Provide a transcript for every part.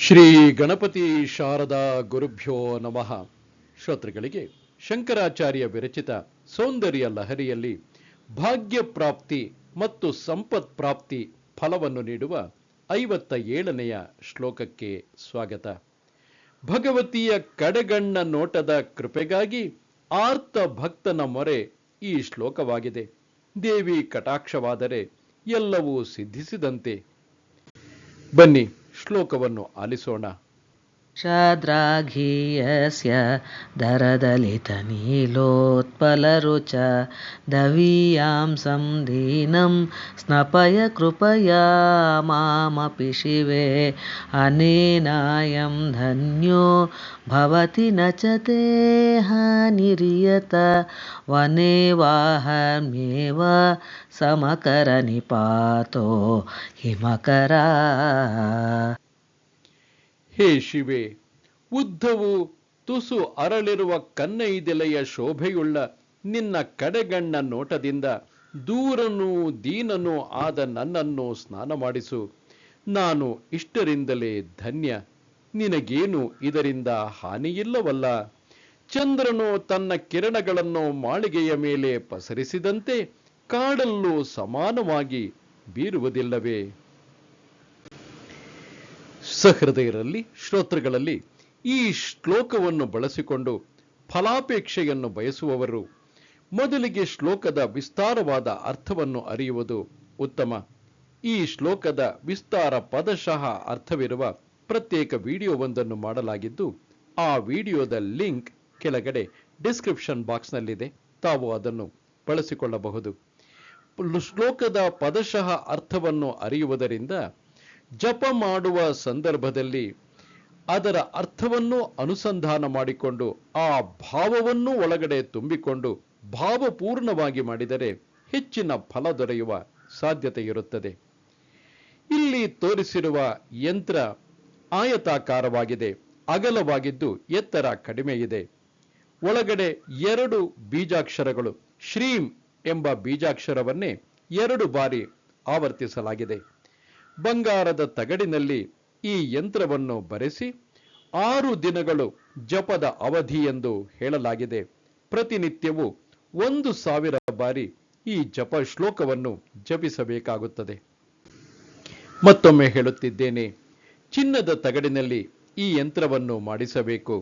ಶ್ರೀ ಗಣಪತಿ ಶಾರದಾ ಗುರುಭ್ಯೋ ನಮಃ. ಶ್ರೋತೃಗಳಿಗೆ ಶಂಕರಾಚಾರ್ಯ ವಿರಚಿತ ಸೌಂದರ್ಯ ಲಹರಿಯಲ್ಲಿ ಭಾಗ್ಯ ಪ್ರಾಪ್ತಿ ಮತ್ತು ಸಂಪತ್ ಪ್ರಾಪ್ತಿ ಫಲವನ್ನು ನೀಡುವ ಐವತ್ತ ಏಳನೆಯ ಶ್ಲೋಕಕ್ಕೆ ಸ್ವಾಗತ. ಭಗವತಿಯ ಕಡೆಗಣ್ಣ ನೋಟದ ಕೃಪೆಗಾಗಿ ಆರ್ತ ಭಕ್ತನ ಮೊರೆ ಈ ಶ್ಲೋಕವಾಗಿದೆ. ದೇವಿ ಕಟಾಕ್ಷವಾದರೆ ಎಲ್ಲವೂ ಸಿದ್ಧಿಸಿದಂತೆ. ಬನ್ನಿ. ಶ್ಲೋಕವನ್ನು ಆಲಿಸೋಣ. शाद्राघीयस्य दरदलितनीलोत्पलरुच दवीयां सन्दीनं स्नपय कृपया मामपि शिवे अनेनायं धन्यो भवति न च ते वने वाहम्येव समकरनिपातो हिमकरा ಹೇ ಶಿವೆ, ಉದ್ದವು ತುಸು ಅರಳಿರುವ ಕನ್ನೈದೆಲೆಯ ಶೋಭೆಯುಳ್ಳ ನಿನ್ನ ಕಡೆಗಣ್ಣ ನೋಟದಿಂದ ದೂರನೂ ದೀನನೂ ಆದ ನನ್ನನ್ನು ಸ್ನಾನ ಮಾಡಿಸು ನಾನು ಇಷ್ಟರಿಂದಲೇ ಧನ್ಯ. ನಿನಗೇನು ಇದರಿಂದ ಹಾನಿಯಿಲ್ಲವಲ್ಲ. ಚಂದ್ರನು ತನ್ನ ಕಿರಣಗಳನ್ನು ಮಾಳಿಗೆಯ ಮೇಲೆ ಪಸರಿಸಿದಂತೆ ಕಾಡಲ್ಲೂ ಸಮಾನವಾಗಿ ಬೀರುವುದಿಲ್ಲವೇ? ಸಹೃದಯರಲ್ಲಿ, ಶ್ರೋತೃಗಳಲ್ಲಿ ಈ ಶ್ಲೋಕವನ್ನು ಬಳಸಿಕೊಂಡು ಫಲಾಪೇಕ್ಷೆಯನ್ನು ಬಯಸುವವರು ಮೊದಲಿಗೆ ಶ್ಲೋಕದ ವಿಸ್ತಾರವಾದ ಅರ್ಥವನ್ನು ಅರಿಯುವುದು ಉತ್ತಮ. ಈ ಶ್ಲೋಕದ ವಿಸ್ತಾರ ಪದಶಃ ಅರ್ಥವಿರುವ ಪ್ರತ್ಯೇಕ ವಿಡಿಯೋವೊಂದನ್ನು ಮಾಡಲಾಗಿದ್ದು, ಆ ವಿಡಿಯೋದ ಲಿಂಕ್ ಕೆಳಗಡೆ ಡಿಸ್ಕ್ರಿಪ್ಷನ್ ಬಾಕ್ಸ್ನಲ್ಲಿದೆ. ತಾವು ಅದನ್ನು ಬಳಸಿಕೊಳ್ಳಬಹುದು. ಶ್ಲೋಕದ ಪದಶಃ ಅರ್ಥವನ್ನು ಅರಿಯುವುದರಿಂದ ಜಪ ಮಾಡುವ ಸಂದರ್ಭದಲ್ಲಿ ಅದರ ಅರ್ಥವನ್ನು ಅನುಸಂಧಾನ ಮಾಡಿಕೊಂಡು ಆ ಭಾವವನ್ನು ಒಳಗಡೆ ತುಂಬಿಕೊಂಡು ಭಾವಪೂರ್ಣವಾಗಿ ಮಾಡಿದರೆ ಹೆಚ್ಚಿನ ಫಲ ದೊರೆಯುವ ಸಾಧ್ಯತೆ ಇರುತ್ತದೆ. ಇಲ್ಲಿ ತೋರಿಸಿರುವ ಯಂತ್ರ ಆಯತಾಕಾರವಾಗಿದೆ, ಅಗಲವಾಗಿದ್ದು ಎತ್ತರ ಕಡಿಮೆ ಇದೆ. ಒಳಗಡೆ ಎರಡು ಬೀಜಾಕ್ಷರಗಳು, ಶ್ರೀಂ ಎಂಬ ಬೀಜಾಕ್ಷರವನ್ನೇ ಎರಡು ಬಾರಿ ಆವರ್ತಿಸಲಾಗಿದೆ. ಬಂಗಾರದ ತಗಡಿನಲ್ಲಿ ಈ ಯಂತ್ರವನ್ನು ಬರೆಸಿ ಆರು ದಿನಗಳು ಜಪದ ಅವಧಿ ಎಂದು ಹೇಳಲಾಗಿದೆ. ಪ್ರತಿನಿತ್ಯವೂ ಒಂದು ಸಾವಿರ ಬಾರಿ ಈ ಜಪ ಶ್ಲೋಕವನ್ನು ಜಪಿಸಬೇಕಾಗುತ್ತದೆ. ಮತ್ತೊಮ್ಮೆ ಹೇಳುತ್ತಿದ್ದೇನೆ, ಚಿನ್ನದ ತಗಡಿನಲ್ಲಿ ಈ ಯಂತ್ರವನ್ನು ಮಾಡಿಸಬೇಕು.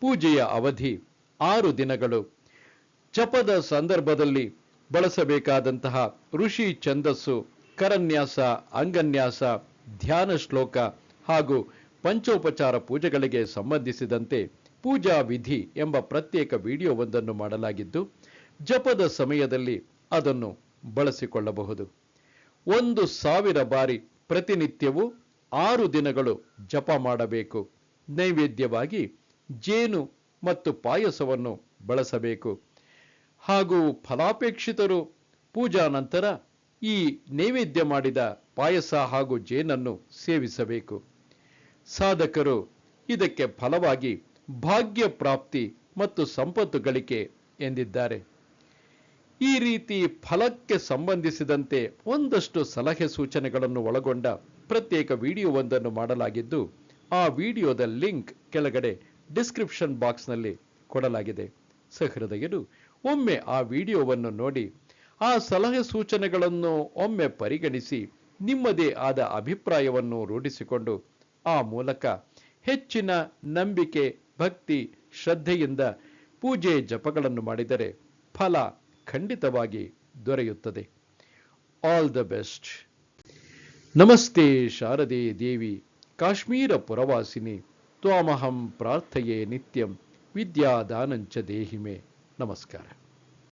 ಪೂಜೆಯ ಅವಧಿ ಆರು ದಿನಗಳು. ಜಪದ ಸಂದರ್ಭದಲ್ಲಿ ಬಳಸಬೇಕಾದಂತಹ ಋಷಿ ಛಂದಸ್ಸು ಕರನ್ಯಾಸ, ಅಂಗನ್ಯಾಸ, ಧ್ಯಾನ ಶ್ಲೋಕ ಹಾಗೂ ಪಂಚೋಪಚಾರ ಪೂಜೆಗಳಿಗೆ ಸಂಬಂಧಿಸಿದಂತೆ ಪೂಜಾ ವಿಧಿ ಎಂಬ ಪ್ರತ್ಯೇಕ ವಿಡಿಯೋವೊಂದನ್ನು ಮಾಡಲಾಗಿದ್ದು, ಜಪದ ಸಮಯದಲ್ಲಿ ಅದನ್ನು ಬಳಸಿಕೊಳ್ಳಬಹುದು. ಒಂದು ಸಾವಿರ ಬಾರಿ ಪ್ರತಿನಿತ್ಯವೂ ಆರು ದಿನಗಳು ಜಪ ಮಾಡಬೇಕು. ನೈವೇದ್ಯವಾಗಿ ಜೇನು ಮತ್ತು ಪಾಯಸವನ್ನು ಬಳಸಬೇಕು. ಹಾಗೂ ಫಲಾಪೇಕ್ಷಿತರು ಪೂಜಾ ನಂತರ ಈ ನೈವೇದ್ಯ ಮಾಡಿದ ಪಾಯಸ ಹಾಗೂ ಜೇನನ್ನು ಸೇವಿಸಬೇಕು. ಸಾಧಕರು ಇದಕ್ಕೆ ಫಲವಾಗಿ ಭಾಗ್ಯ ಪ್ರಾಪ್ತಿ ಮತ್ತು ಸಂಪತ್ತು ಗಳಿಕೆ ಎಂದಿದ್ದಾರೆ. ಈ ರೀತಿ ಫಲಕ್ಕೆ ಸಂಬಂಧಿಸಿದಂತೆ ಒಂದಷ್ಟು ಸಲಹೆ ಸೂಚನೆಗಳನ್ನು ಒಳಗೊಂಡ ಪ್ರತ್ಯೇಕ ವಿಡಿಯೋವೊಂದನ್ನು ಮಾಡಲಾಗಿದ್ದು, ಆ ವಿಡಿಯೋದ ಲಿಂಕ್ ಕೆಳಗಡೆ ಡಿಸ್ಕ್ರಿಪ್ಷನ್ ಬಾಕ್ಸ್ನಲ್ಲಿ ಕೊಡಲಾಗಿದೆ. ಸಹೃದಯರು, ಒಮ್ಮೆ ಆ ವಿಡಿಯೋವನ್ನು ನೋಡಿ ಆ ಸಲಹೆ ಸೂಚನೆಗಳನ್ನು ಒಮ್ಮೆ ಪರಿಗಣಿಸಿ ನಿಮ್ಮದೇ ಆದ ಅಭಿಪ್ರಾಯವನ್ನು ರೂಢಿಸಿಕೊಂಡು ಆ ಮೂಲಕ ಹೆಚ್ಚಿನ ನಂಬಿಕೆ, ಭಕ್ತಿ, ಶ್ರದ್ಧೆಯಿಂದ ಪೂಜೆ ಜಪಗಳನ್ನು ಮಾಡಿದರೆ ಫಲ ಖಂಡಿತವಾಗಿ ದೊರೆಯುತ್ತದೆ. ಆಲ್ ದ ಬೆಸ್ಟ್ ನಮಸ್ತೆ ಶಾರದೆ ದೇವಿ, ಕಾಶ್ಮೀರ ಪುರವಾಸಿನಿ, ತ್ವಾಮಹಂ ಪ್ರಾರ್ಥೆಯೇ ನಿತ್ಯಂ, ವಿದ್ಯಾದಾನಂಚ ದೇಹಿಮೆ. ನಮಸ್ಕಾರ.